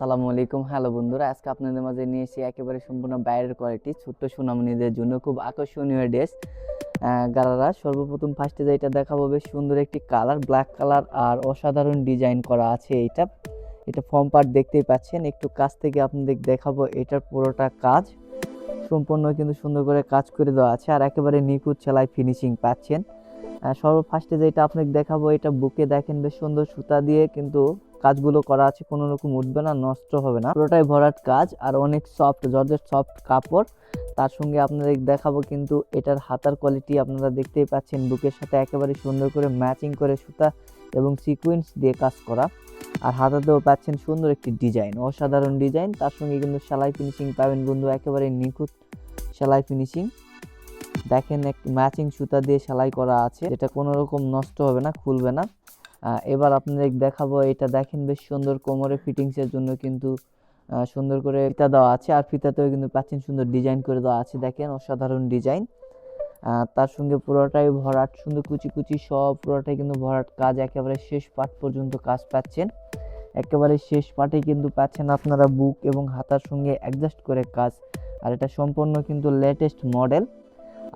আসসালামু আলাইকুম। হ্যালো বন্ধুরা আজকে আপনাদের মাঝে নিয়ে এসে একেবারে সম্পূর্ণ বাইরের কোয়ালিটি ছোট্ট সুনামনিদের জন্য খুব আকর্ষণীয় ড্রেস গালারা সর্বপ্রথম ফার্স্টে যেটা দেখাবো বেশ সুন্দর একটি কালার ব্ল্যাক কালার আর অসাধারণ ডিজাইন করা আছে এইটা। এটা ফর্ম পার্ট দেখতেই পাচ্ছেন একটু কাছ থেকে আপনাদের দেখাবো এটার পুরোটা কাজ। সম্পূর্ণ কিন্তু সুন্দর করে কাজ করে দেওয়া আছে আর একেবারে নিখুঁত সেলাই ফিনিশিং পাচ্ছেন। আহ, সর্বফার্স্টে যেটা আপনাকে দেখাবো এটা বুকে দেখেন বেশ সুন্দর সুতা দিয়ে কিন্তু কাজগুলো করা আছে, কোনো রকম উঠবে না, নষ্ট হবে না। পুরোটাই ভরাট কাজ আর অনেক সফট জর্জের সফট কাপড়। তার সঙ্গে আপনাদের দেখাবো কিন্তু এটার হাতার কোয়ালিটি আপনারা দেখতেই পাচ্ছেন, বুকের সাথে একেবারে সুন্দর করে ম্যাচিং করে সুতা এবং সিকোয়েন্স দিয়ে কাজ করা। আর হাতাতেও পাচ্ছেন সুন্দর একটি ডিজাইন অসাধারণ ডিজাইন তার সঙ্গে কিন্তু সেলাই ফিনিশিং পাবেন বন্ধু, একেবারে নিখুঁত সেলাই ফিনিশিং দেখেন এক ম্যাচিং সুতা দিয়ে সেলাই করা আছে এটা কোনো রকম নষ্ট হবে না, খুলবে না। এবার আপনাদের দেখাবো, এটা দেখেন বেশ সুন্দর কোমরে ফিটিংসের জন্য কিন্তু সুন্দর করে ফিতা দেওয়া আছে, আর ফিতাতেও কিন্তু পাচ্ছেন সুন্দর ডিজাইন করে দেওয়া আছে, দেখেন অসাধারণ ডিজাইন তার সঙ্গে পুরোটাই ভরাট, সুন্দর কুচি কুচি সব পুরোটাই কিন্তু ভরাট কাজ, একেবারে শেষ পার্ট পর্যন্ত কাজ পাচ্ছেন। একেবারে শেষ পার্টে কিন্তু পাচ্ছেন আপনারা বুক এবং হাতার সঙ্গে অ্যাডজাস্ট করে কাজ, আর এটা সম্পূর্ণ কিন্তু লেটেস্ট মডেল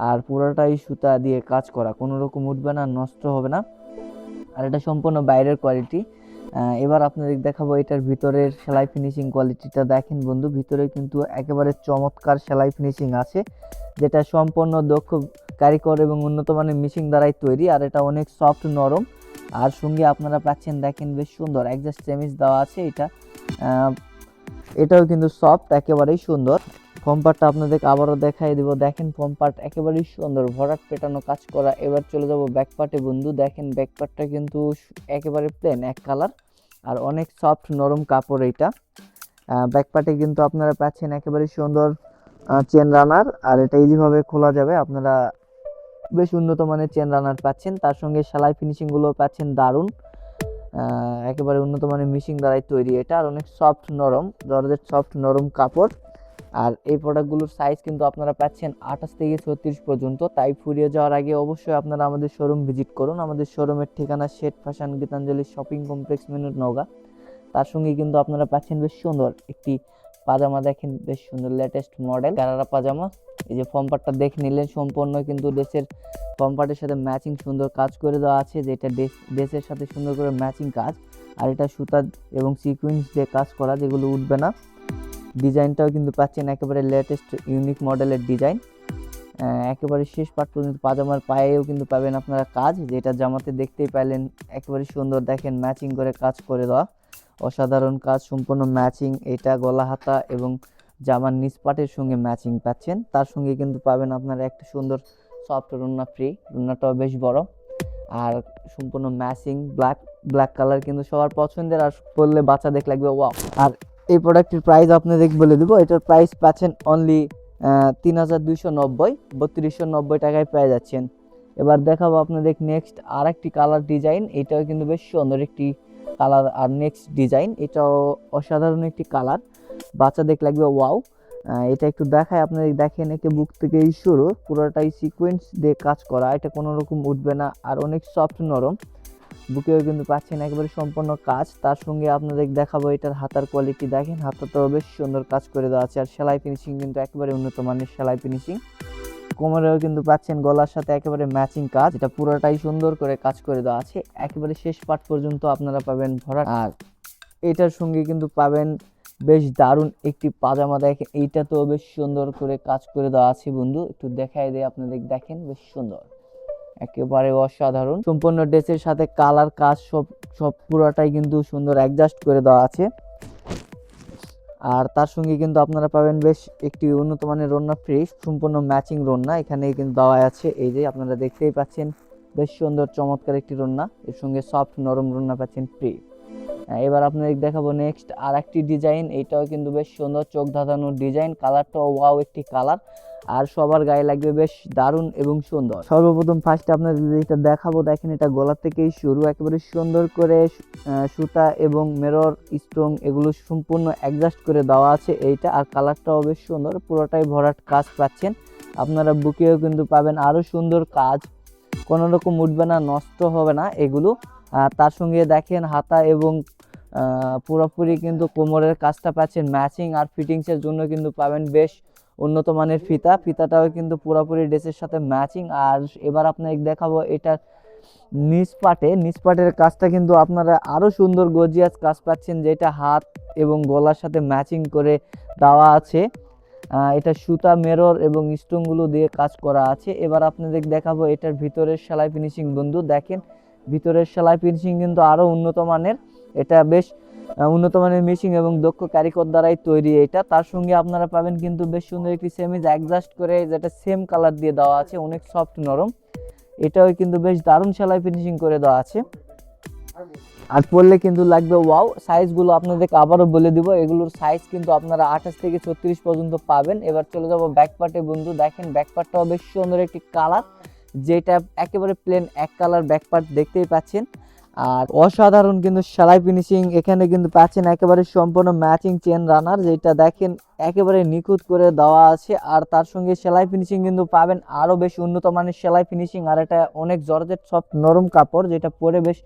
আর পুরোটাই সুতা দিয়ে কাজ করা, কোনো রকম উঠবে না, নষ্ট হবে না। আর এটা সম্পূর্ণ বাইরের কোয়ালিটি এবার আপনাদের দেখাবো এটার ভিতরের সেলাই ফিনিশিং কোয়ালিটিটা দেখেন বন্ধু, ভিতরে কিন্তু একেবারে চমৎকার সেলাই ফিনিশিং আছে, যেটা সম্পূর্ণ দক্ষ, কারিগর এবং উন্নত মানের মেশিন দ্বারাই তৈরি, আর এটা অনেক সফট নরম। আর সঙ্গে আপনারা পাচ্ছেন, দেখেন বেশ সুন্দর, একজাস্ট চেমিজ দেওয়া আছে এটা। এটাও কিন্তু সফট একেবারেই সুন্দর। ফর্ম পার্টটা আপনাদেরকে আবারও দেখাই দিব। দেখেন ফর্ম পার্ট একেবারেই সুন্দর, ভরাট পেটানো কাজ করা। এবার চলে যাব ব্যাক পার্টে বন্ধু। দেখেন ব্যাক পার্টটা কিন্তু একেবারে প্লেন এক কালার আর অনেক সফট নরম কাপড় এইটা ব্যাক পার্টে কিন্তু আপনারা পাচ্ছেন একেবারে সুন্দর চেন রানার আর এটা ইজিভাবে খোলা যাবে। আপনারা বেশ উন্নত মানের চেন রানার পাচ্ছেন। তার সঙ্গে সেলাই ফিনিশিংগুলো পাচ্ছেন দারুণ। একেবারে উন্নত মানের মিশিং দ্বারাই তৈরি এটা। আর অনেক সফট নরম জর্জেট সফট নরম কাপড়। আর এই প্রোডাক্টগুলোর সাইজ কিন্তু আপনারা পাচ্ছেন আঠাশ থেকে ছত্রিশ পর্যন্ত। তাই ফুরিয়ে যাওয়ার আগে অবশ্যই আপনারা আমাদের শোরুম ভিজিট করুন। আমাদের শোরুমের ঠিকানা Seth fashion Gitanjali shopping complex মিনুট Naogaon. তার সঙ্গে কিন্তু আপনারা পাচ্ছেন বেশ সুন্দর একটি পাজামা, দেখেন বেশ সুন্দর লেটেস্ট মডেল গারারা পাজামা, এই যে ফর্ম পার্টটা দেখে নিলেন, সম্পূর্ণ কিন্তু ড্রেসের ফর্ম পার্টের সাথে ম্যাচিং সুন্দর কাজ করে দেওয়া আছে যেটা ড্রেসের সাথে সুন্দর করে ম্যাচিং কাজ। আর এটা সুতা এবং সিকুয়েন্স দিয়ে কাজ করা, যেগুলো উঠবে না। ডিজাইনটাও কিন্তু পাচ্ছেন একেবারে লেটেস্ট ইউনিক মডেলের ডিজাইন একেবারে শেষ পার্ট পর্যন্ত পাজামার পায়েও কিন্তু পাবেন আপনারা কাজ, যেটা জামাতে দেখতেই পাইলেন, একেবারে সুন্দর দেখেন ম্যাচিং করে কাজ করে দেওয়া। অসাধারণ কাজ, সম্পূর্ণ ম্যাচিং এটা গলা হাতা এবং জামার নিচ পাটের সঙ্গে ম্যাচিং পাচ্ছেন। তার সঙ্গে কিন্তু পাবেন আপনারা একটা সুন্দর সফট রুন্না ফ্রি রুন্নাটাও বেশ বড়। আর সম্পূর্ণ ম্যাচিং ব্ল্যাক ব্ল্যাক কালার কিন্তু সবার পছন্দের, আর পরলে বাচ্চা দেখ লাগবে ওয়াও আর এই প্রোডাক্টের প্রাইস আপনাদের বলে দেবো। এটার প্রাইস পাচ্ছেন অনলি তিন হাজার দুইশো নব্বই, বত্রিশশো নব্বই টাকায় পেয়ে যাচ্ছেন। এবার দেখাবো আপনাদের নেক্সট আর একটি কালার ডিজাইন এটাও কিন্তু বেশ সুন্দর একটি কালার আর নেক্সট ডিজাইন এটাও অসাধারণ একটি কালার বাচ্চা দেখ লাগবে ওয়াও এটা একটু দেখায় আপনাদের দেখেন একে বুক থেকেই শুরু। পুরোটাই সিকোয়েন্স দিয়ে কাজ করা। এটা কোনো রকম উঠবে না। আর অনেক সফট নরম। বুকেও কিন্তু পাচ্ছেন একেবারে সম্পূর্ণ কাজ তার সঙ্গে আপনাদের দেখাবো এটার হাতার কোয়ালিটি দেখেন হাতাটাও বেশ সুন্দর কাজ করে দেওয়া আছে। আর সেলাই ফিনিশিং কিন্তু একেবারে উন্নত মানের সেলাই ফিনিশিং কোমরেও কিন্তু পাচ্ছেন গলার সাথে একেবারে ম্যাচিং কাজ। এটা পুরোটাই সুন্দর করে কাজ করে দেওয়া আছে। একেবারে শেষ পার্ট পর্যন্ত আপনারা পাবেন ভরা আর এটার সঙ্গে কিন্তু পাবেন বেশ দারুণ একটি পাজামা। দেখেন, এইটা তো বেশ সুন্দর করে কাজ করে দেওয়া আছে বন্ধু। একটু দেখাই দেয় আপনাদের, দেখেন, বেশ সুন্দর। একেবারে অসাধারণ। সম্পূর্ণ ড্রেসের সাথে কালার কাজ সব সব পুরোটাই কিন্তু সুন্দর অ্যাডজাস্ট করে দেওয়া আছে। আর তার সঙ্গে কিন্তু আপনারা পাবেন বেশ একটি উন্নত মানের রন্না ফ্রি সম্পূর্ণ ম্যাচিং রন্না। এখানে কিন্তু দেওয়া আছে। এই যে আপনারা দেখতেই পাচ্ছেন, বেশ সুন্দর, চমৎকার একটি রন্না। এর সঙ্গে সফট নরম রন্না পাচ্ছেন ফ্রি এবার আপনাদের দেখাবো নেক্সট আর একটি ডিজাইন এটাও কিন্তু বেশ সুন্দর, চোখ ধাঁধানোর ডিজাইন কালারটাও ওয়াও একটি কালার আর সবার গায়ে লাগবে বেশ দারুণ এবং সুন্দর। সর্বপ্রথম ফার্স্টে আপনাদের যেটা দেখাবো, দেখেন এটা গলা থেকেই শুরু, একেবারে সুন্দর করে সুতা এবং মেরর স্টোন এগুলো সম্পূর্ণ অ্যাডজাস্ট করে দেওয়া আছে এইটা। আর কালারটাও বেশ সুন্দর, পুরোটাই ভরাট কাজ পাচ্ছেন। আপনারা বুকেও কিন্তু পাবেন আরও সুন্দর কাজ। কোনো রকম উঠবে না, নষ্ট হবে না এগুলো। তার সঙ্গে দেখেন হাতা এবং পুরোপুরি কিন্তু কোমরের কাজটা পাচ্ছেন। ম্যাচিং আর ফিটিংসের জন্য কিন্তু পাবেন বেশ উন্নত মানের ফিতা। ফিতাটাও কিন্তু পুরোপুরি ড্রেসের সাথে ম্যাচিং আর এবার আপনাকে দেখাবো এটার নিচ পাটে। নিচ পাটের কাজটা কিন্তু আপনারা আরও সুন্দর গজিয়াস কাজ পাচ্ছেন, যেটা হাত এবং গলার সাথে ম্যাচিং করে দেওয়া আছে। এটা সুতা মেরর এবং স্টোনগুলো দিয়ে কাজ করা আছে। এবার আপনাদের দেখাবো এটার ভিতরের সেলাই ফিনিশিং বন্ধু, দেখেন, ভিতরের সেলাই ফিনিশিং কিন্তু আরও উন্নত মানের। এটা বেশ উন্নত মানের মেশিন এবং দক্ষ কারিগর দ্বারাই তৈরি এটা। তার সঙ্গে আপনারা পাবেন কিন্তু বেশ সুন্দর একটি সেমিজ অ্যাডজাস্ট করে যেটা সেম কালার দিয়ে দেওয়া আছে, অনেক সফট নরম। এটাও কিন্তু বেশ দারুণ সেলাই ফিনিশিং করে দেওয়া আছে। আর পড়লে কিন্তু লাগবে ওয়াও সাইজগুলো আপনাদেরকে আবারও বলে দিব। এগুলোর সাইজ কিন্তু আপনারা আঠাশ থেকে ছত্রিশ পর্যন্ত পাবেন। এবার চলে যাব ব্যাক পার্টে বন্ধু। দেখেন ব্যাক পার্টটাও বেশ সুন্দর একটি কালার যেটা একেবারে প্লেন এক কালার ব্যাক পার্ট দেখতেই পাচ্ছেন। আর অসাধারণ কিন্তু সেলাই ফিনিশিং এখানে কিন্তু পাচ্ছেন একেবারে সম্পূর্ণ ম্যাচিং চেন রানার যেটা দেখেন একেবারে নিখুঁত করে দেওয়া আছে। আর তার সঙ্গে সেলাই ফিনিশিং কিন্তু পাবেন আরও বেশ উন্নত মানের সেলাই ফিনিশিং আর এটা অনেক জর্জেট সফট নরম কাপড়, যেটা পরে বেশ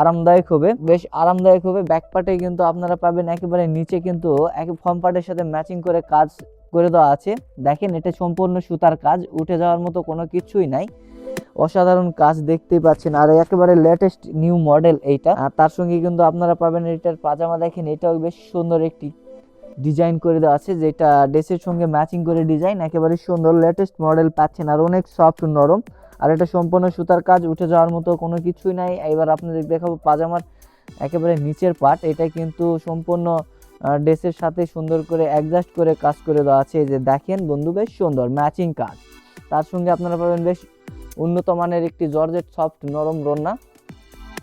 আরামদায়ক হবে। বেশ আরামদায়ক হবে ব্যাক পার্টে কিন্তু আপনারা পাবেন একেবারে নিচে কিন্তু এক ফর্ম পার্টের সাথে ম্যাচিং করে কাজ করে দেওয়া আছে। দেখেন এটা সম্পূর্ণ সুতার কাজ, উঠে যাওয়ার মতো কোনো কিছুই নাই। অসাধারণ কাজ দেখতেই পাচ্ছেন। আর একেবারে লেটেস্ট নিউ মডেল এইটা। আর তার সঙ্গে কিন্তু আপনারা পাবেন এটার পাজামা। দেখেন, এটাও বেশ সুন্দর একটি ডিজাইন করে দেওয়া আছে, যেটা ড্রেসের সঙ্গে ম্যাচিং করে ডিজাইন একেবারে সুন্দর লেটেস্ট মডেল পাচ্ছেন আর অনেক সফট নরম। আর এটা সম্পূর্ণ সুতার কাজ, উঠে যাওয়ার মতো কোনো কিছুই নাই। এবার আপনাদের দেখাবো পাজামার একেবারে নিচের পার্ট এটা কিন্তু সম্পূর্ণ ড্রেসের সাথে সুন্দর করে অ্যাডজাস্ট করে কাজ করে দেওয়া আছে। যে দেখেন, বন্ধু, বেশ সুন্দর ম্যাচিং কাজ। তার সঙ্গে আপনারা পাবেন বেশ উন্নত মানের একটি জর্জেট সফট নরম রন্না।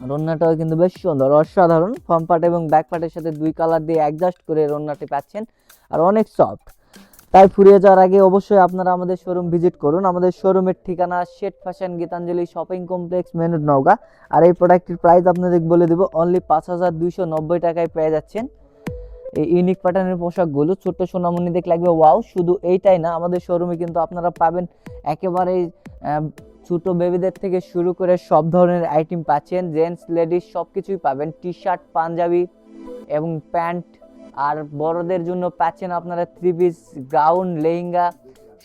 রন্নাটাও কিন্তু বেশ সুন্দর, অসাধারণ। ফ্রন্ট পার্ট এবং ব্যাক পার্টের সাথে দুই কালার দিয়ে অ্যাডজাস্ট করে রন্নাটি পাচ্ছেন, আর অনেক সফট তাই ফুরিয়ে যাওয়ার আগে অবশ্যই আপনারা আমাদের শোরুম ভিজিট করুন। আমাদের শোরুমের ঠিকানা শেট ফ্যাশন গীতাঞ্জলি শপিং কমপ্লেক্স মেনুর নওগাঁ। আর এই প্রোডাক্টটির প্রাইস আপনাদের বলে দেবো অনলি পাঁচ হাজার দুইশো নব্বই টাকায় পেয়ে যাচ্ছেন। এই ইউনিক প্যাটার্নের পোশাকগুলো, ছোট্ট সোনামণি দেখে লাগবে ওয়াও শুধু এইটাই না, আমাদের শোরুমে কিন্তু আপনারা পাবেন একেবারে ছোট বেবিদের থেকে শুরু করে সব ধরনের আইটেম পাচ্ছেন জেন্টস লেডিস সব কিছুই পাবেন। টি শার্ট পাঞ্জাবি এবং প্যান্ট আর বড়দের জন্য পাচ্ছেন আপনারা থ্রি পিস গাউন লেহেঙ্গা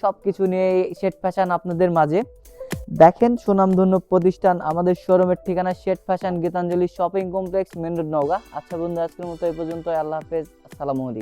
সব কিছু নিয়ে শেট ফ্যাশন আপনাদের মাঝে। দেখেন সুনামধন্য প্রতিষ্ঠান, আমাদের শোরুমের ঠিকানা Seth fashion Gitanjali shopping complex main road Naogaon. আচ্ছা বন্ধু, আজকের মতো এই পর্যন্ত আল্লাহ হাফেজ। আসসালামু